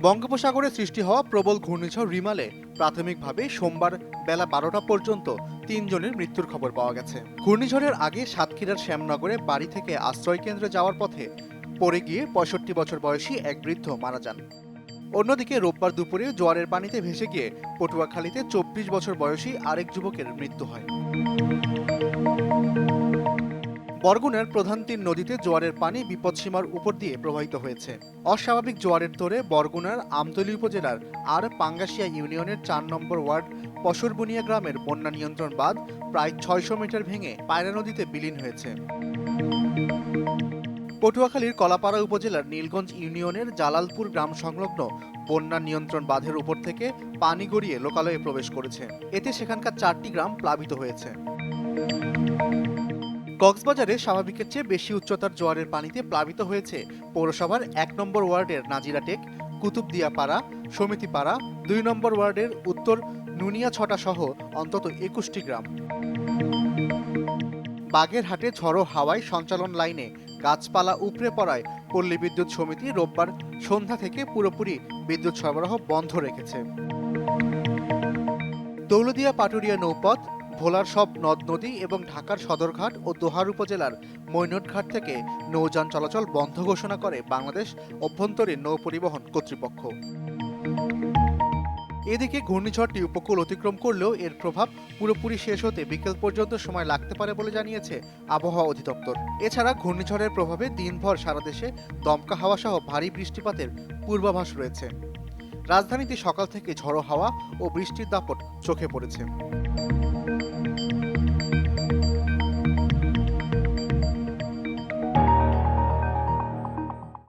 বঙ্গোপসাগরে সৃষ্টি হওয়া প্রবল ঘূর্ণিঝড় রিমালে প্রাথমিকভাবে সোমবার বেলা বারোটা পর্যন্ত তিনজনের মৃত্যুর খবর পাওয়া গেছে। ঘূর্ণিঝড়ের আগে সাতক্ষীরার শ্যামনগরে বাড়ি থেকে আশ্রয় কেন্দ্রে যাওয়ার পথে পড়ে গিয়ে পঁয়ষট্টি বছর বয়সী এক বৃদ্ধ মারা যান। অন্যদিকে রোববার দুপুরে জোয়ারের পানিতে ভেসে গিয়ে পটুয়াখালীতে চব্বিশ বছর বয়সী আরেক যুবকের মৃত্যু হয়। বরগুনার প্রধান তিন নদীতে জোয়ারের পানি বিপদসীমার উপর দিয়ে প্রবাহিত হয়েছে। অস্বাভাবিক জোয়ারের তোরে বরগুনার আমতলী উপজেলার আর পাঙ্গাসিয়া ইউনিয়নের চার নম্বর ওয়ার্ড পশরবুনিয়া গ্রামের বন্যা নিয়ন্ত্রণ বাঁধ প্রায় ছয়শো মিটার ভেঙে পায়রা নদীতে বিলীন হয়েছে। পটুয়াখালীর কলাপাড়া উপজেলার নীলগঞ্জ ইউনিয়নের জালালপুর গ্রাম সংলগ্ন বন্যা নিয়ন্ত্রণ বাঁধের উপর থেকে পানি গড়িয়ে লোকালয়ে প্রবেশ করেছে। এতে সেখানকার চারটি গ্রাম প্লাবিত হয়েছে। কক্সবাজারে স্বাভাবিকের চেয়ে বেশি উচ্চতার জোয়ারের পানিতে প্লাবিত হয়েছে পৌরসভার এক নম্বর ওয়ার্ডের নাজিরাটেক কুতুবদিয়াপাড়া, সমিতিপাড়া, দুই নম্বর ওয়ার্ডের উত্তর নুনিয়াছটা সহ অন্তত একুশটি গ্রাম। বাগেরহাটে ঝড়ো হাওয়ায় সঞ্চালন লাইনে গাছপালা উপড়ে পড়ায় পল্লী বিদ্যুৎ সমিতি রোববার সন্ধ্যা থেকে পুরোপুরি বিদ্যুৎ সরবরাহ বন্ধ রেখেছে। দৌলদিয়া পাটুরিয়া নৌপথ ভোলার সব নদ নদী এবং ঢাকার সদরঘাট ও দোহার উপজেলার মৈনটঘাট থেকে নৌযান চলাচল বন্ধ ঘোষণা করে বাংলাদেশ অভ্যন্তরীণ নৌ পরিবহন কর্তৃপক্ষ। এদিকে ঘূর্ণিঝড়টি উপকূল অতিক্রম করলেও এর প্রভাব পুরোপুরি শেষ হতে বিকেল পর্যন্ত সময় লাগতে পারে বলে জানিয়েছে আবহাওয়া অধিদপ্তর। এছাড়া ঘূর্ণিঝড়ের প্রভাবে দিনভর সারা দেশে দমকা হাওয়া সহ ভারী বৃষ্টিপাতের পূর্বাভাস রয়েছে। রাজধানীতে সকাল থেকে ঝড়ো হাওয়া ও বৃষ্টির দাপট চোখে পড়েছে।